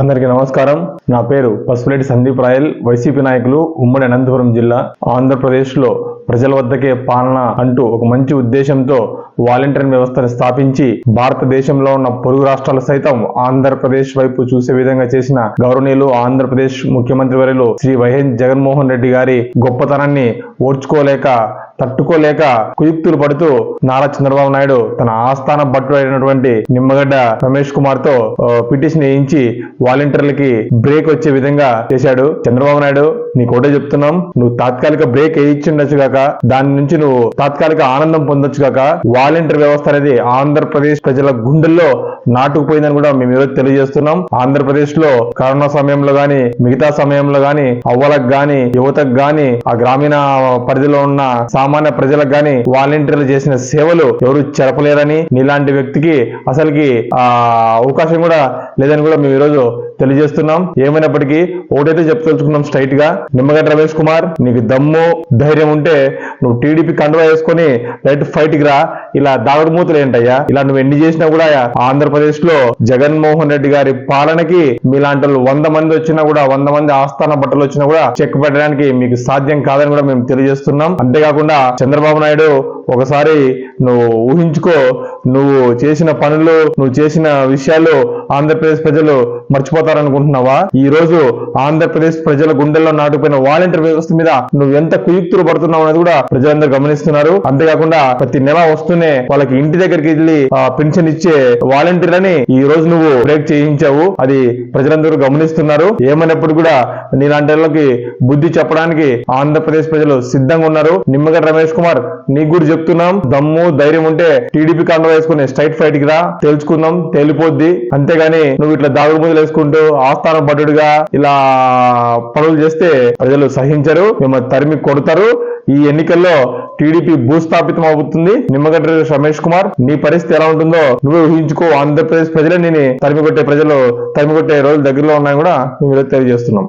అందరికీ నమస్కారం. నా పేరు పసుపులేటి సందీప్ రాయల్ వైసీపీ నాయకులు ఉమ్మడి అనంతపురం జిల్లా ఆంధ్రప్రదేశ్లో ప్రజల వద్దకే పాలన అంటూ ఒక మంచి ఉద్దేశంతో వాలంటీర్ వ్యవస్థను స్థాపించి భారతదేశంలో ఉన్న పొరుగు రాష్ట్రాలు సైతం ఆంధ్రప్రదేశ్ వైపు చూసే విధంగా చేసిన గౌరవనీయులు ఆంధ్రప్రదేశ్ ముఖ్యమంత్రి వర్యులు శ్రీ వైఎస్ జగన్మోహన్ రెడ్డి గారి గొప్పతనాన్ని ఓర్చుకోలేక తట్టుకోలేక కుయుక్తులు పడుతూ నారా చంద్రబాబు నాయుడు తన ఆస్థాన భట్టుడు అయినటువంటి నిమ్మగడ్డ రమేష్ కుమార్తో పిటిషన్ వేయించి వాలంటీర్లకి బ్రేక్ వచ్చే విధంగా చేశాడు. చంద్రబాబు నాయుడు నీకు ఒకటే చెప్తున్నాం నువ్వు తాత్కాలిక బ్రేక్ వేయించుండొచ్చు కాక దాని నుంచి నువ్వు తాత్కాలిక ఆనందం పొందొచ్చు కాక వాలంటీర్ వ్యవస్థ అనేది ఆంధ్రప్రదేశ్ ప్రజల గుండెల్లో నాటుకుపోయిందని కూడా మేము ఈరోజు తెలియజేస్తున్నాం. ఆంధ్రప్రదేశ్లో కరోనా సమయంలో గాని మిగతా సమయంలో గాని అవ్వలకు గాని యువతకు గాని ఆ గ్రామీణ పరిధిలో ఉన్న సామాన్య ప్రజలకు గాని వాలంటీర్లు చేసిన సేవలు ఎవరు చెరపలేరని నీలాంటి వ్యక్తికి అసలుకి ఆ అవకాశం కూడా లేదని కూడా మేము ఈరోజు తెలియజేస్తున్నాం. ఏమైనప్పటికీ ఒకటైతే చెప్పుకొచ్చుకున్నాం స్ట్రైట్గా. నిమ్మగడ్డ రమేష్ కుమార్ నీకు దమ్ము ధైర్యం ఉంటే నువ్వు టీడీపీ కండువా వేసుకొని రైట్ ఫైట్ రా. ఇలా దాగుడుమూతలు ఏంటయ్యా? ఇలా నువ్వు ఎన్ని చేసినా కూడా ఆంధ్రప్రదేశ్లో జగన్మోహన్ రెడ్డి గారి పాలనకి మీలాంటి వాళ్ళు వంద మంది వచ్చినా కూడా వంద మంది ఆస్థాన బట్టలు వచ్చినా కూడా చెక్ పెట్టడానికి మీకు సాధ్యం కాదని కూడా మేము తెలియజేస్తున్నాం. అంతేకాకుండా చంద్రబాబు నాయుడు ఒకసారి నువ్వు ఊహించుకో నువ్వు చేసిన పనులు నువ్వు చేసిన విషయాలు ఆంధ్రప్రదేశ్ ప్రజలు మర్చిపోతారనుకుంటున్నావా? ఈ రోజు ఆంధ్రప్రదేశ్ ప్రజల గుండెల్లో నాటుకుపోయిన వాలంటీర్ వ్యవస్థ మీద నువ్వు ఎంత కుయుక్తులు పడుతున్నావు అనేది కూడా ప్రజలందరూ గమనిస్తున్నారు. అంతేకాకుండా ప్రతి నెల రోజునే వాళ్ళకి ఇంటి దగ్గరికి వెళ్ళి పెన్షన్ ఇచ్చే వాలంటీర్లని ఈ రోజు నువ్వు బ్రేక్ చేయించావు. అది ప్రజలందరూ గమనిస్తున్నారు. ఏమైనప్పుడు కూడా నీలాంటి వాళ్ళకి బుద్ధి చెప్పడానికి ఆంధ్రప్రదేశ్ ప్రజలు సిద్ధంగా ఉన్నారు. నిమ్మగడ్డ రమేష్ కుమార్ నీకు కూడా చెప్తున్నాం. దమ్ము ధైర్యం ఉంటే టీడీపీ కండ వేసుకుని స్ట్రైట్ ఫైట్కి రా. తేల్చుకుందాం తేలిపోద్ది. అంతేగాని నువ్వు ఇట్లా దాగుడు ముందులు వేసుకుంటూ ఆస్థాన భటుడుగా ఇలా పనులు చేస్తే ప్రజలు సహించరు. మిమ్మల్ని తరిమి కొడతారు. ఈ ఎన్నికల్లో టీడీపీ భూస్థాపితం అవుతుంది. నిమ్మగడ్డ రమేష్ కుమార్ నీ పరిస్థితి ఎలా ఉంటుందో నువ్వే ఊహించుకో. ఆంధ్రప్రదేశ్ ప్రజలే నేను తరిమికొట్టే ప్రజలు తరిమికొట్టే రోజులు దగ్గరలో ఉన్నాయని కూడా మేము తెలియజేస్తున్నాం.